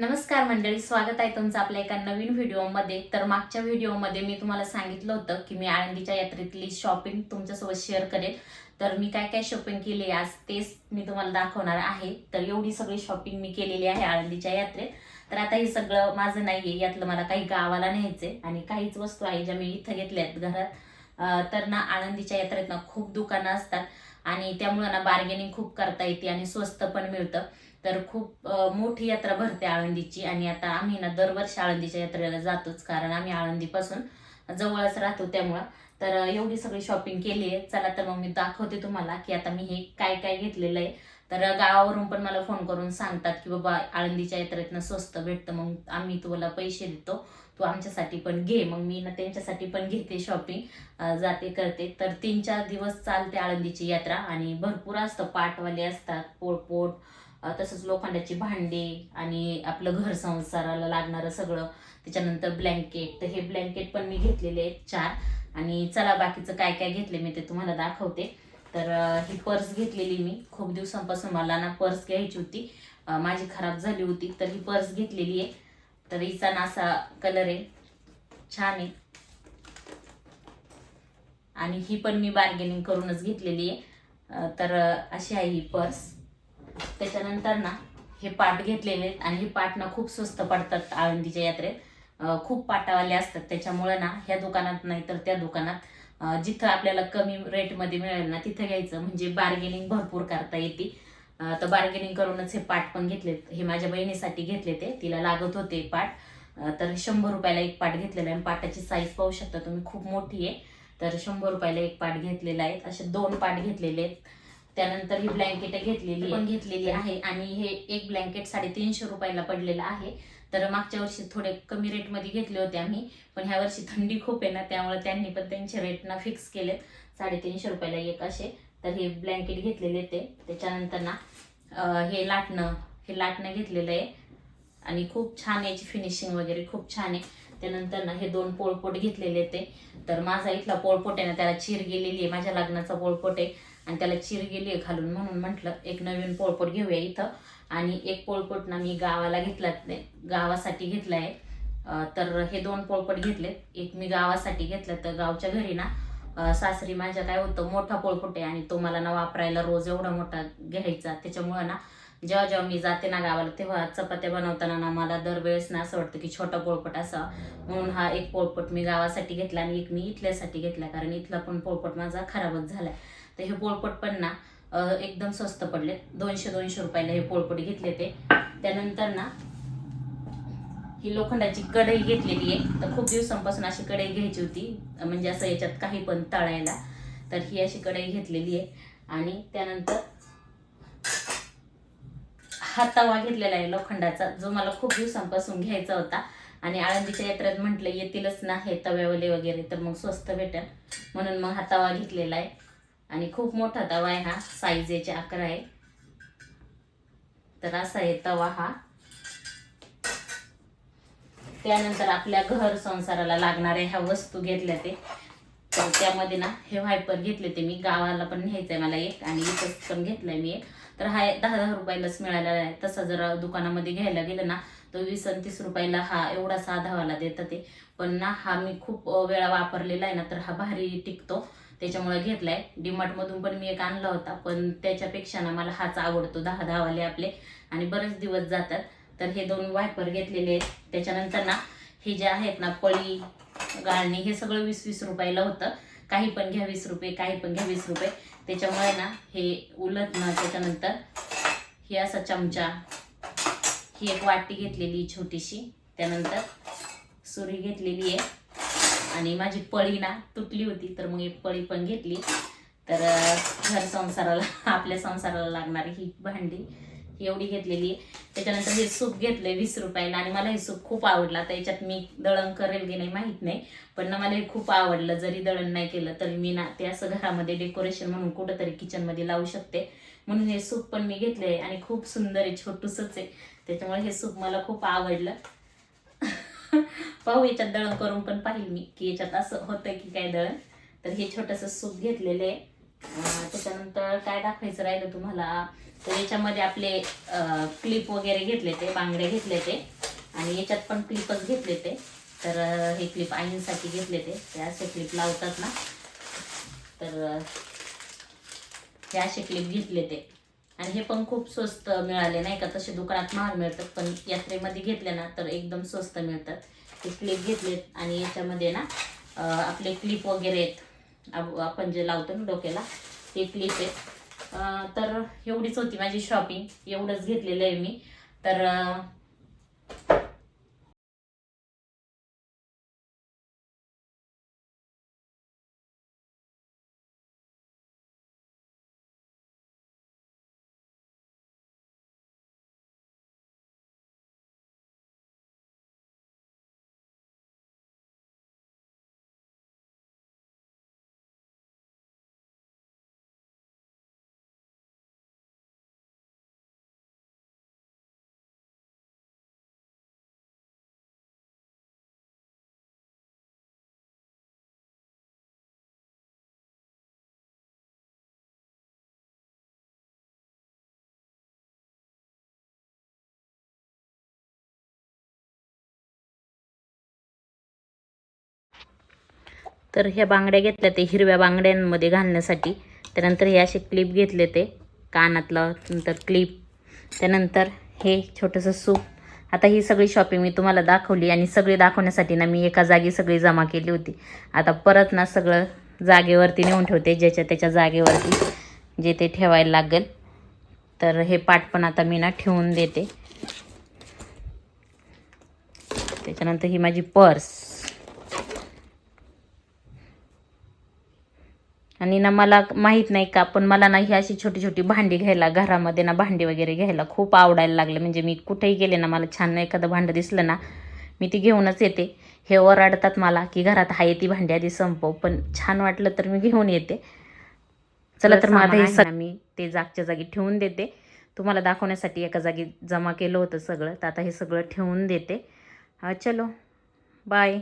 नमस्कार मंडळी स्वागत आहे तुमचं आपल्या एका नवीन व्हिडिओमध्ये. तर मागच्या व्हिडिओमध्ये मी तुम्हाला सांगितलं होतं की मी आळंदीच्या यात्रेतली शॉपिंग तुमच्यासोबत शेअर करेल. तर मी काय काय शॉपिंग केली आज तेच मी तुम्हाला दाखवणार आहे. तर एवढी सगळी शॉपिंग मी केलेली आहे आळंदीच्या यात्रेत. तर आता हे सगळं माझं नाहीये यातलं मला काही गावाला न्यायचंय आणि काहीच वस्तू आहे ज्या मी इथं घेतल्या आहेत घरात. तर ना आळंदीच्या यात्रेत ना खूप दुकानं असतात आणि त्यामुळे ना बार्गेनिंग खूप करता येते आणि स्वस्त पण मिळतं. तर खूप मोठी यात्रा भरते आळंदीची. आणि आता आम्ही ना दरवर्षी आळंदीच्या यात्रेला जातोच. कारण आम्ही आळंदीपासून जवळच राहतो त्यामुळं. तर एवढी सगळी शॉपिंग केली आहे चला तर मग मी दाखवते तुम्हाला की आता मी हे काय काय घेतलेलं आहे. तर गावावरून पण मला फोन करून सांगतात की बाबा आळंदीच्या यात्रेतनं स्वस्त भेटतं मग आम्ही तुला पैसे देतो. तू आमच्यासाठी पण घे. मग मी ना त्यांच्यासाठी पण घेते शॉपिंग जाते करते. तर तीन चार दिवस चालते आळंदीची यात्रा. आणि भरपूर असतं. पाटवाले असतात पोळपोट अ, तसंच लोखंडाची भांडी आणि आपलं घर संसाराला लागणारं सगळं. त्याच्यानंतर ब्लँकेट तर हे ब्लँकेट पण मी घेतलेले आहेत चार. आणि चला बाकीचं काय काय घेतले मी ते तुम्हाला दाखवते. तर ही पर्स घेतलेली मी. खूप दिवसांपासून मला ना पर्स घ्यायची होती. माझी खराब झाली होती तर ही पर्स घेतलेली आहे. तर हिचा ना असा कलर आहे. छान आहे. आणि ही पण मी बार्गेनिंग करूनच घेतलेली आहे. तर अशी आहे ही पर्स. त्याच्यानंतर ना हे पाट घेतलेले आहेत आणि हे पाट ना खूप स्वस्त पडतात आळंदीच्या यात्रेत. खूप पाटावाले असतात. त्याच्यामुळे ना ह्या दुकानात नाही तर त्या दुकानात जिथं आपल्याला कमी रेटमध्ये मिळेल ना तिथं घ्यायचं. म्हणजे बार्गेनिंग भरपूर करता येते. तर बार्गेनिंग करूनच हे पाट पण घेतलेत. हे माझ्या बहिणीसाठी घेतले ते. तिला लागत होते पाट तर शंभर रुपयाला एक पाट घेतलेला आहे. आणि पाटाची साईज पाहू शकता तुम्ही खूप मोठी आहे. तर शंभर रुपयाला एक पाट घेतलेला आहे. असे दोन पाट घेतलेले आहेत. त्यानंतर ही ब्लँकेट घेतलेली पण घेतलेली आहे. आणि हे एक ब्लँकेट साडेतीनशे रुपयाला पडलेलं आहे. तर मागच्या वर्षी थोडे कमी रेटमध्ये घेतले होते आम्ही. पण ह्या वर्षी थंडी खूप आहे ना त्यामुळे त्यांनी पण त्यांचे रेट ना फिक्स केलेत. साडेतीनशे रुपयाला एक असे. तर हे ब्लँकेट घेतलेले ते. त्याच्यानंतर ना हे लाटणं हे लाटणं घेतलेलं आहे. आणि खूप छान याची फिनिशिंग वगैरे खूप छान आहे. त्यानंतर ना हे दोन पोळपोट घेतलेले ते. तर माझा इथला पोळपोट आहे ना त्याला चीर गेलेली आहे. माझ्या लग्नाचा पोळपोट आहे. आणि त्याला चिर गेली आहे घालून म्हणून म्हटलं एक नवीन पोळपोट घेऊया इथं. आणि एक पोळपोट ना मी गावाला घेतला गावासाठी घेतला आहे तर हे दोन पोळपोट घेतले एक मी गावासाठी घेतलं तर गावच्या घरी ना सासरी माझ्या काय होतं मोठा पोळपोट आहे आणि तो मला ना वापरायला रोज एवढा मोठा घ्यायचा. त्याच्यामुळं ना जेव्हा जेव्हा मी जाते ना गावाला तेव्हा चपात्या बनवताना ना मला दरवेळेस ना असं वाटतं की छोटा पोळपट असा. म्हणून हा एक पोळपट मी गावासाठी घेतला आणि एक मी इथल्यासाठी घेतला कारण इथला पण पोळपट माझा खराबच झालाय. तर हे पोळपट पण ना एकदम स्वस्त पडले. दोनशे दोनशे रुपयाला हे पोळपट घेतले ते. त्यानंतर ना ही लोखंडाची कढई घेतलेली आहे. तर खूप दिवसांपासून अशी कढई घ्यायची होती. म्हणजे असं याच्यात काही पण तळायला. तर ही अशी कढई घेतलेली आहे. आणि त्यानंतर हा तवा घेतलेला आहे लोखंडाचा जो मला खूप दिवसांपासून घ्यायचा होता. आणि आळंदीच्या यात्रेत म्हटलं येतीलच ना हे तव्यावले वगैरे तर मग स्वस्त भेटेल. म्हणून मग हा तवा घेतलेला आहे. आणि खूप मोठा तवा आहे हा. साईज याचे अकरा आहे. तर असा आहे तवा हा. त्यानंतर आपल्या घर संसाराला लागणाऱ्या ह्या वस्तू घेतल्या ते. तर त्यामध्ये ना हे व्हायपर घेतले ते मी. गावाला पण न्यायचंय मला एक आणि इथं पण घेतलाय मी एक. तर हा दहा दहा रुपयालाच मिळालेला आहे. तसा जर दुकानामध्ये घ्यायला गेलं ना तर वीस आणि तीस रुपयाला हा एवढा साधावाला देतं ते. पण ना हा मी खूप वेळा वापरलेला आहे ना तर हा भारी टिकतो. त्याच्यामुळे घेतलाय. डीमार्टमधून पण मी एक आणला होता पण त्याच्यापेक्षा ना मला हाच आवडतो. दहा दहावाले आपले आणि बरेच दिवस जातात. तर हे दोन वायपर घेतलेले आहेत. त्याच्यानंतर ना हे जे आहेत ना पळी गाळणी हे सगळं वीस वीस रुपयाला होतं. काही पण घ्या वीस रुपये काही पण घ्या वीस रुपये. त्याच्यामुळे ना हे उलट ना त्याच्यानंतर हे असा चमचा. ही एक वाटी घेतलेली छोटीशी. त्यानंतर सुरी घेतलेली आहे. आणि माझी पळी ना तुटली होती तर मग एक पळी पण घेतली. तर घर संसाराला आपल्या संसाराला लागणारी ही भांडी ही एवढी घेतलेली आहे. त्याच्यानंतर हे सूप घेतलंय वीस रुपयाला आणि मला हे सूप खूप आवडला. आता याच्यात मी दळण करेल की नाही माहीत नाही पण ना मला हे खूप आवडलं. जरी दळण नाही केलं तरी मी ना ते असं घरामध्ये डेकोरेशन म्हणून कुठंतरी किचनमध्ये लावू शकते. म्हणून हे सूप पण मी घेतले आणि खूप सुंदर आहे छोटूसच आहे. त्याच्यामुळे हे सूप मला खूप आवडलं. पाहू याच्यात दळण करून पण पाहिल मी की याच्यात असं होतं की काय दळण. तर हे छोटंसं सूप घेतलेलं आहे त्याच्यानंतर काय दाखवायचं राहिलं तुम्हाला? तर याच्यामध्ये आपले क्लिप वगैरे घेतले ते बांगडे घेतले ते. आणि याच्यात पण क्लिपच घेतले ते. तर हे क्लिप आईंसाठी घेतले ते. असे क्लिप लावतात ना. तर हे असे क्लिप घेतले ते. आणि हे पण खूप स्वस्त मिळाले नाही का? तसे दुकानात महाग मिळतात पण यात्रेमध्ये घेतले ना तर एकदम स्वस्त मिळतात. ते क्लिप घेतलेत आणि याच्यामध्ये ना आपले क्लिप वगैरे आहेत. आपण जे लावतो ना डोक्याला ते क्लिप आहेत. तर एवढीच होती माझी शॉपिंग एवढंच घेतलेलं आहे मी. तर तर ह्या बांगड्या घेतल्या ते हिरव्या बांगड्यांमध्ये घालण्यासाठी. त्यानंतर हे असे क्लिप घेतले ते कानातलं नंतर क्लिप त्यानंतर हे छोटंसं सूप. आता ही सगळी शॉपिंग मी तुम्हाला दाखवली आणि सगळी दाखवण्यासाठी ना मी एका जागी सगळी जमा केली होती. आता परत ना सगळं जागेवरती नेऊन ठेवते ज्याच्या त्याच्या जागेवरती जे ते ठेवायला लागेल. तर हे पाट पण आता मी ना ठेवून देते. त्याच्यानंतर ही माझी पर्स. आणि ना मला माहीत नाही का पण मला ना ही अशी छोटी छोटी भांडी घ्यायला घरामध्ये ना भांडी वगैरे घ्यायला खूप आवडायला लागलं. म्हणजे मी कुठेही गेले ना मला छान एखादं भांडं दिसलं ना मी ती घेऊनच येते. हे ओरडतात मला की घरात आहे ती भांडी आधी संपव पण छान वाटलं तर मी घेऊन येते. चला तर आता हे सगळं मी ते जागच्या जागी ठेवून देते. तुम्हाला दाखवण्यासाठी एका जागी जमा केलं होतं सगळं तर आता हे सगळं ठेवून देते. हा, चलो. बाय